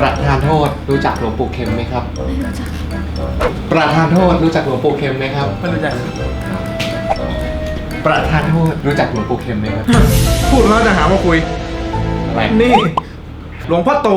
ประธานโทษรู้จักหลวงปู่เข็มไหมครับ ไม่รู้จักประธานโทษรู้จักหลวงปู่เข็มไหมครับ ไม่รู้จักประธานโทษรู้จักหลวงปู่เข็มไหมครับ พูดแล้วจะหาว่าคุย อะไร นี่ หลวงพ่อโต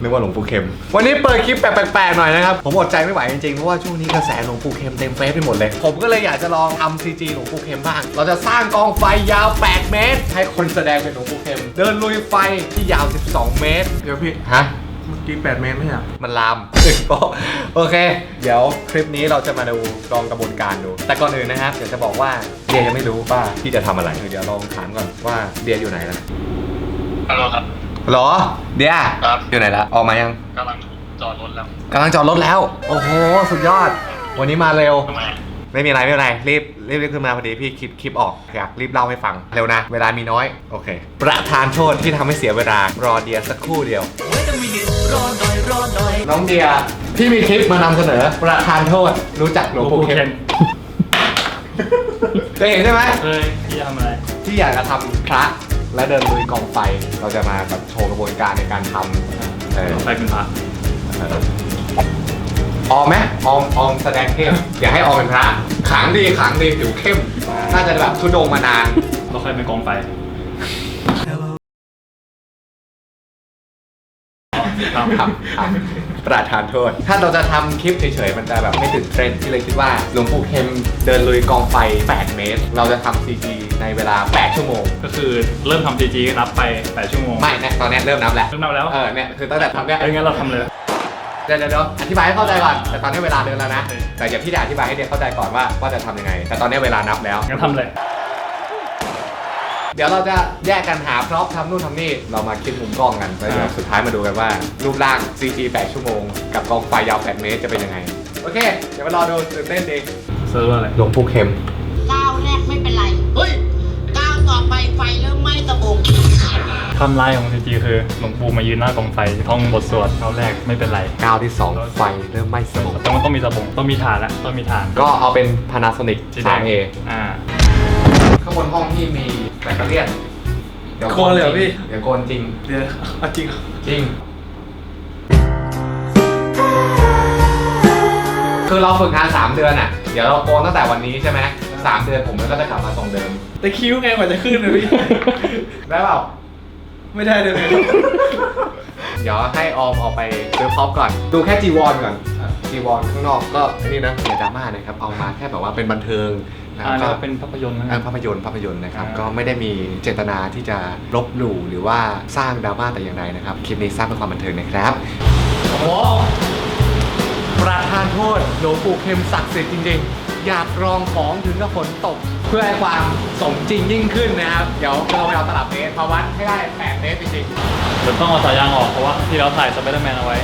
นึกว่าหลวงปู่เข็ม วันนี้เปิดคลิปแบบแปลกๆหน่อยนะครับ ผมอดใจไม่ไหวจริงๆ เพราะว่าช่วงนี้กระแสหลวงปู่เข็มเต็มเฟซไปหมดเลย ผมก็เลยอยากจะลองทำซีจีหลวงปู่เข็มบ้าง เราจะสร้างกองไฟยาว 8 เมตร ให้คนแสดงเป็นหลวงปู่เข็ม เดินลุยไฟที่ยาว 12 เมตร เดี๋ยวพี่ ฮะ เมื่อกี้แปดเมตรไม่ใช่เหรอมันลามก็โอเค เดี๋ยวคลิปนี้เราจะมาดูลองกระบวนการดู แต่ก่อนอื่นนะครับเดี๋ยวจะบอกว่าเดียยังไม่รู้ว่าพี่จะทำอะไร เดี๋ยวลองถามก่อนว่าเดียอยู่ไหนแล้ว ฮัลโหลครับ หรอ เดียครับ อยู่ไหนแล้วออกมายังกำลังจอดรถแล้วกำลังจอดรถแล้ว โอ้โห สุดยอด วันนี้มาเร็ว ทำไมไม่มีอะไรไม่เป็นไรรีบรีบรีบขึ้นมาพอดีพี่คลิปคลิปออกอยากรีบเล่าให้ฟังเร็วนะ เวลามีน้อย โอเค ประธานโทษที่ทำให้เสียเวลารอเดียสักครู่เดียว น้องเดียพี่มีคลิปมานำเสนอ ประธานโทษรู้จักหลวงปู่เข็มเคยเห็นใช่ไหมเคยพี่ทำอะไร ที่อยากจะทำพระ และเดินลุยกองไฟเราจะมาแบบโชว์กระบวนการในการทำเออไปเป็นพระออมไหมออมออมแสดงเข้มอย่าให้ออมเป็นพระขังดีขังดีผิวเข้ม น่าจะแบบทุดงมานาน เราเคยเป็นกองไฟครับครับครับ ประทานโทษ ถ้าเราจะทำคลิปเฉยๆ มันจะแบบไม่ถึงเทรนด์ที่เลยคิดว่าหลวงปู่เข็มเดินลุยกองไฟ 8 เมตร เราจะทำ CG ในเวลา 8 ชั่วโมง ก็คือเริ่มทำ CG นับไป 8 ชั่วโมงไม่เนี่ยตอนเนี้ยเริ่มนับแล้ว เริ่มนับแล้วเออเนี่ยคือตั้งแต่ทำเนี่ย เอ้ยงั้นเราทำเลย เดี๋ยวเดี๋ยวเดี๋ยวอธิบายให้เข้าใจก่อน แต่ตอนนี้เวลาเดินแล้วนะโอเคแต่เดี๋ยวพี่จะอธิบายให้เดียเข้าใจก่อนว่าว่าจะทำยังไง แต่ตอนนี้เวลานับแล้ว งั้นทำเลย เดี๋ยวเราจะแยกกันหาพร็อพทำนู่นทำนี่ เรามาคิดมุมกล้องกันแล้วเดี๋ยวสุดท้ายมาดูกันว่า รูปร่าง CG 8 ชั่วโมง กับกองไฟยาว 8 เมตรจะเป็นยังไง โอเค เดี๋ยวมารอดูตื่นเต้นดีเซิร์ฟว่าอะไรหลวงปู่เข็มก้าวแรกไม่เป็นไร เฮ้ยก้าวต่อไปไฟเริ่มไหม้ตะบงทำลายของ CG คือหลวงปู่มายืนหน้ากองไฟท่องบทสวดเท่าแรกไม่เป็นไรก้าวที่ 2 ไฟเริ่มไหม้สมองแต่มันต้องมีสบงต้องมีฐานละต้องมีฐานก็เอาเป็น Panasonic สีแดง 3A อ่า ข้างบนห้องที่มีแบตเตอรี่เดี๋ยวโกนเลยเหรอพี่ เดี๋ยวโกนจริง เดี๋ยวเอาจริงเหรอจริง คือเราฝึกงาน 3 เดือนอะ เดี๋ยวเราโกนตั้งแต่วันนี้ใช่ไหมสามเดือนผมก็จะกลับมาทรงเดิม แต่คิ้วไงกว่าจะขึ้นเลยพี่ ได้เปล่า ไม่ได้เลยพี่ เดี๋ยวให้ออมออกไปซื้อพ็อปก่อน ดูแค่จีวอนก่อน จีวอนข้างนอกก็นี่นะอย่าดราม่านะครับเอามาแค่แบบว่าเป็นบันเทิง นะอ่าก็แล้วเป็นภาพยนตร์นะเออภาพยนตร์ภาพยนตร์นะครับ อ่า ก็ไม่ได้มีเจตนาที่จะลบหลู่หรือว่าสร้างดราม่าแต่อย่างใดนะครับ คลิปนี้สร้างเพื่อความบันเทิงนะครับ โอ้โหประธานโทษหลวงปู่เข็มศักดิ์สิทธิ์จริงๆ อยากลองของถึงกับฝนตก เพื่อให้ความสมจริงยิ่งขึ้นนะครับ เดี๋ยวเราไปเอาตลับเมตรมาวัดให้ได้8เมตรจริงเดี๋ยวต้องเอาสายยางออกเพราะว่าที่เราถ่ายสไปเดอร์แมนเอาไว้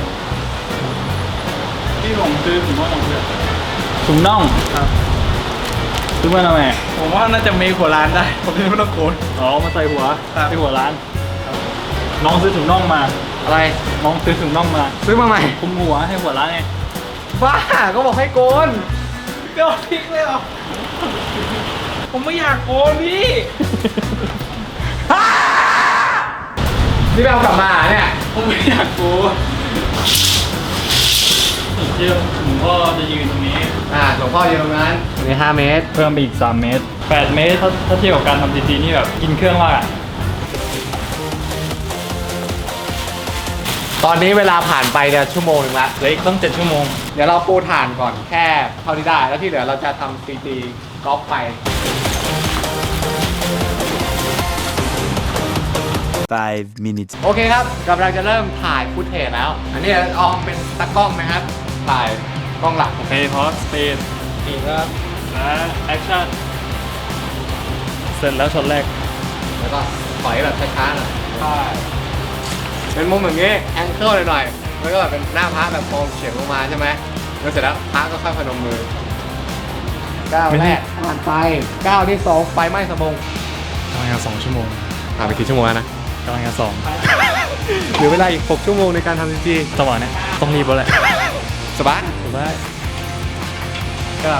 ที่ผมซื้อถุงน่องมาเพื่อถุงน่องครับ ซื้อมาทำไมผมว่าน่าจะมีหัวร้านได้ ผมไม่ต้องโกนอ๋อมาใส่หัวครับที่หัวร้าน น้องซื้อถุงน่องมาๆอะไร น้องซื้อถุงน่องมา ซื้อมาใหม่คุมหัวให้หัวร้านไง บ้า ก็บอกให้โกนเดี๋ยวทิ้งเลยเหรอ ผมไม่อยากโกนพี่นี่ไปเอากลับมาเหรอเนี่ย ผมไม่อยากโกน เชื่อหลวงพ่อจะยืนตรงนี้ อ่าหลวงพ่ออยู่ตรงนั้นนี่5เมตร เพิ่มไปอีก 3 เมตร 8 เมตรถ้าถ้าเทียบกับการทำดีๆนี่แบบกินเครื่องมากอะตอนนี้เวลาผ่านไปเนี่ยชั่วโมงหนึงละ เหลืออีกต้อง 7 ชั่วโมง เดี๋ยวเราปูฐานก่อนแค่เท่าที่ได้ แล้วที่เหลือเราจะทำซีจีกอล์ฟไป Five minutes โอเคครับกำลังจะเริ่มถ่ายฟุตเทจแล้ว อันนี้ออมเป็นตากล้องนะครับ ถ่ายกล้องหลักโอเคพอสเปนอีกครับและแอคชั่นเสร็จแล้วช็อตแรก แล้วก็ถอยแบบช้าๆหน่อยใช่เป็นมุมแบบนี้แองเกิลหน่อยๆแล้วก็แบบเป็นหน้าพระแบบมองเฉียงลงมาใช่ไหมแล้วเสร็จแล้วพระก็ค่อยพนมมือก้าวแรกผ่านไปก้าวที่สองไฟไหม้สมงกำลังจะสองชั่วโมงผ่านไปกี่ชั่วโมงแล้วนะกำลังจะสองเหลือเวลาอีก 6 ชั่วโมงในการทำซีจีจังหวะเนี้ยต้องรีบแล้วแหละ สบายถูกได้ก็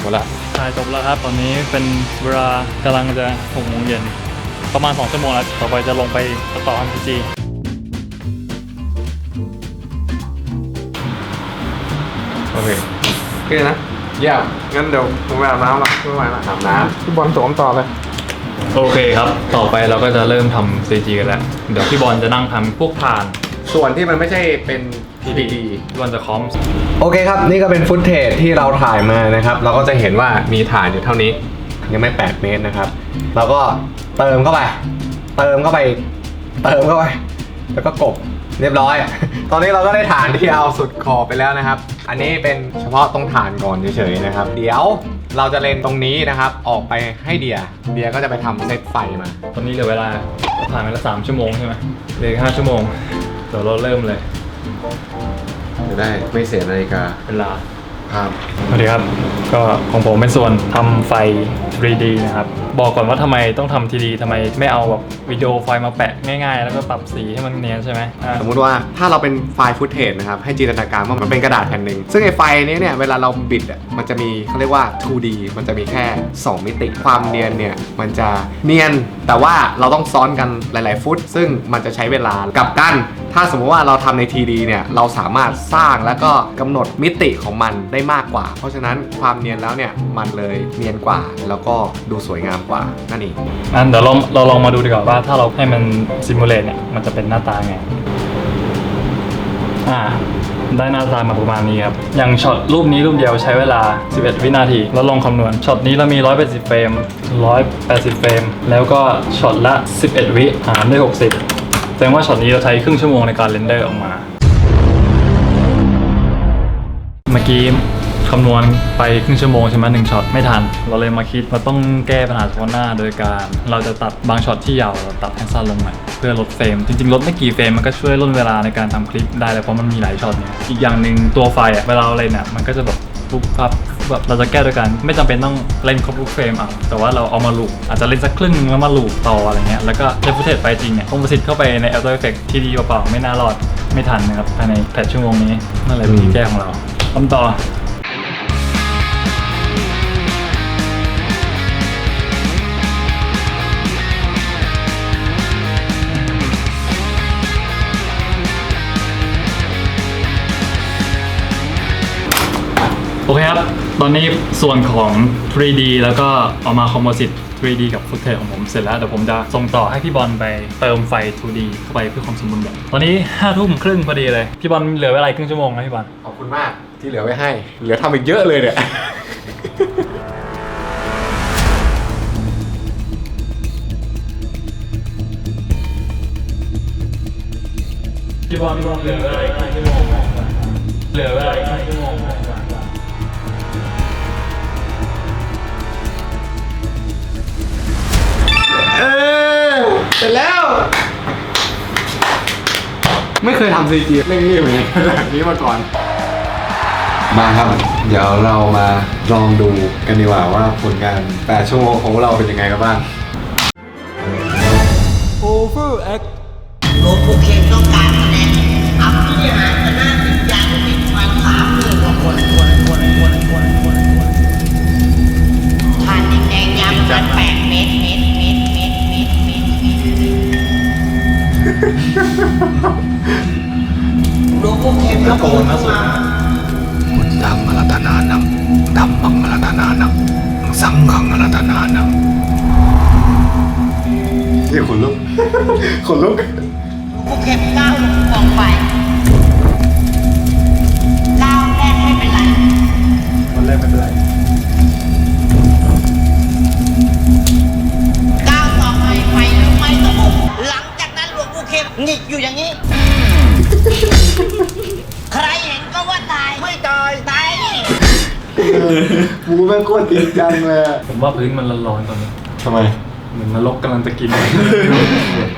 หมดละถ่ายจบแล้วครับ ตอนนี้เป็นเวลากำลังจะหกโมงเย็น ประมาณ 2 ชั่วโมงแล้ว ต่อไปจะลงไปต่อทำ CG โอเคโอเคนะเยี่ยมงั้นเดี๋ยวผมไปอาบน้ำละไม่ไหวละอาบน้พี่บอลสวมต่อเลย โอเคครับ ต่อไปเราก็จะเริ่มทำ CG กันแล้ว เดี๋ยวพี่บอลจะนั่งทำพวกผ่านำส่วนที่มันไม่ใช่เป็น TDD พี่บอลจะคอมโอเคครับ นี่ก็เป็นฟุตเทจที่เราถ่ายมานะครับ เราก็จะเห็นว่ามีฐานอยู่เท่านี้ ยังไม่ 8 เมตรนะครับ เราก็เติมเข้าไป เติมเข้าไป เติมเข้าไป แล้วก็กบเรียบร้อย ตอนนี้เราก็ได้ฐานที่เอาสุดขอบไปแล้วนะครับ อันนี้เป็นเฉพาะตรงฐานก่อนเฉยๆนะครับ เดี๋ยวเราจะเลนตรงนี้นะครับ ออกไปให้เดีย เดียก็จะไปทำเซตไฟมา ตอนนี้เหลือเวลาผ่านไปแล้ว3ชั่วโมงใช่ไหมเหลืออกห้าชั่วโมงเดี๋ยวเราเริ่มเลย จะได้ไม่เสียนาฬิกาเวลาครับสวัสดีครับ ก็ของผมเป็นส่วนทำไฟ 3D นะครับ บอกก่อนว่าทำไมต้องทำ 3D ทำไมไม่เอาแบบวิดีโอไฟล์มาแปะง่ายๆ แล้วก็ปรับสีให้มันเนียนใช่ไหมอะสมมุติว่าถ้าเราเป็นไฟล์ฟุตเทจนะครับ ให้จินตนาการว่ามันเป็นกระดาษแผ่นหนึ่ง ซึ่งไอ้ไฟล์นี้เนี่ย เวลาเราบิดอะมันจะมีเขาเรียกว่า 2D มันจะมีแค่ 2 มิติ ความเนียนเนี่ย มันจะเนียน แต่ว่าเราต้องซ้อนกันหลาย ๆ ฟุต ซึ่งมันจะใช้เวลากลับกัน ถ้าสมมติว่าเราทำใน TD เนี่ยเราสามารถสร้างแล้วก็กำหนดมิติของมันได้มากกว่า เพราะฉะนั้นความเนียนแล้วเนี่ยมันเลยเนียนกว่า แล้วก็ดูสวยงามกว่านั่นเองงั้นเดี๋ยวเราเราลองมาดูดีกว่าว่าถ้าเราให้มันซิมูเลตเนี่ยมันจะเป็นหน้าตาไงอ่าได้หน้าตามาประมาณนี้ครับ อย่างช็อตรูปนี้รูปเดียวใช้เวลา 11 วินาที แล้วลองคำนวณ ช็อตนี้เรามี 180 เฟรม 180 เฟรม แล้วก็ช็อตละ 11 วิหารด้วย 60 แสดงว่าช็อตนี้เราใช้ครึ่งชั่วโมงในการเรนเดอร์ออกมา เมื่อกี้คำนวณไปครึ่งชั่วโมงใช่ไหมหนึ่งช็อตไม่ทัน เราเลยมาคิดว่าต้องแก้ปัญหาเฉพาะหน้าโดยการเราจะตัดบางช็อตที่ยาวเราตัดให้สั้นลงหน่อยเพื่อลดเฟรม จริงๆ ลดไม่กี่เฟรมมันก็ช่วยลดเวลาในการทำคลิปได้เลยเพราะมันมีหลายช็อตเนี่ยอีกอย่างหนึ่งตัวไฟอะเวลาเราเล่นอะมันก็จะแบบปุ๊บปั๊บ แบบเราจะแก้โดยการไม่จำเป็นต้องเล่นครบทุกเฟรมอะแต่ว่าเราเอามาลูปอาจจะเล่นสักครึ่งแล้วมาลูปต่ออะไรเงี้ยแล้วก็ใช้ฟุตเทจไปจริงเนี่ยคอมโพสิตเข้าไปใน After Effects ที่ดีเปล่าๆไม่น่ารอดไม่ทันนะครับภายในแปดชั่วโมงนี้นั่นแหละวิธีแก้ของเราทำต่อโอเคครับ ตอนนี้ส่วนของ 3D แล้วก็เอามาคอมโพสิต 3D กับฟุตเทจของผมเสร็จแล้วเดี๋ยวผมจะส่งต่อให้พี่บอลไปเติมไฟ 2D เข้าไปเพื่อความสมบูรณ์แบบตอนนี้5ทุ่มครึ่งพอดีเลย พี่บอลเหลือเวลาอีกครึ่งชั่วโมงนะพี่บอลขอบคุณมากที่เหลือไว้ให้ เหลือทำอีกเยอะเลยเนี่ย พี่บอลพี่บอลเหลือเวลาอีกครึ่งชั่วโมงเหลือเวลาอีกครึ่งชั่วโมง ไม่เคยทำซีจีเร่งรีบเหมือนกันแบบนี้มาก่อน มาครับ เดี๋ยวเรามาลองดูกันดีกว่าว่าผลงาน8ชั่วโมงของเราเป็นยังไงกันบ้างหลวงปู่เข็ หลวงปู่เข็มก็พูดมาพุทธังอรัตนานังธัมมังอรัตนานังสังฆังอรัตนานังนี่ขนลุกขนลุกหลวงปู่เข็มก้าวลงกองไฟก้าวแรกไม่เป็นไรวันแรกไม่เป็นไร มูแม่งโคตรจริงจังเลยอะผมว่าพื้นมันร้อนๆตอนนี้ ทำไม เหมือนนรกกำลังจะกิน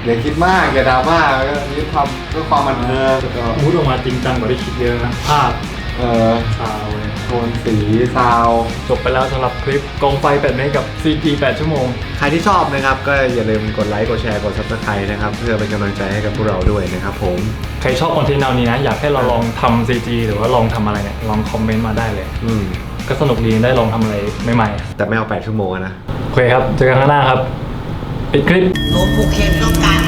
อย่าคิดมากอย่าดราม่าก็นี่ทำเพื่อความบันเทิงแล้วก็พูดออกมาจริงจังกว่าที่คิดเยอะนะ ภาพเออซาวเลยโทนสีซาวจบไปแล้วสำหรับคลิปกองไฟ8เมตรกับ CP 8 ชั่วโมง ใครที่ชอบนะครับ ก็อย่าลืมกดไลค์กดแชร์กด subscribe นะครับ เพื่อเป็นกำลังใจให้กับพวกเราด้วยนะครับผม ใครชอบคอนเทนต์แนวนี้นะ อยากให้เราลองทำ CG หรือว่าลองทำอะไรเนี่ย ลองคอมเมนต์มาได้เลย อืม ก็สนุกดีได้ลองทำอะไรใหม่แต่ไม่เอา8ชั่วโมงอะนะ ๆ โอเคครับ เจอกันข้างหน้าครับ ปิดคลิปหลวงหลวงปู่เข็มต้องการ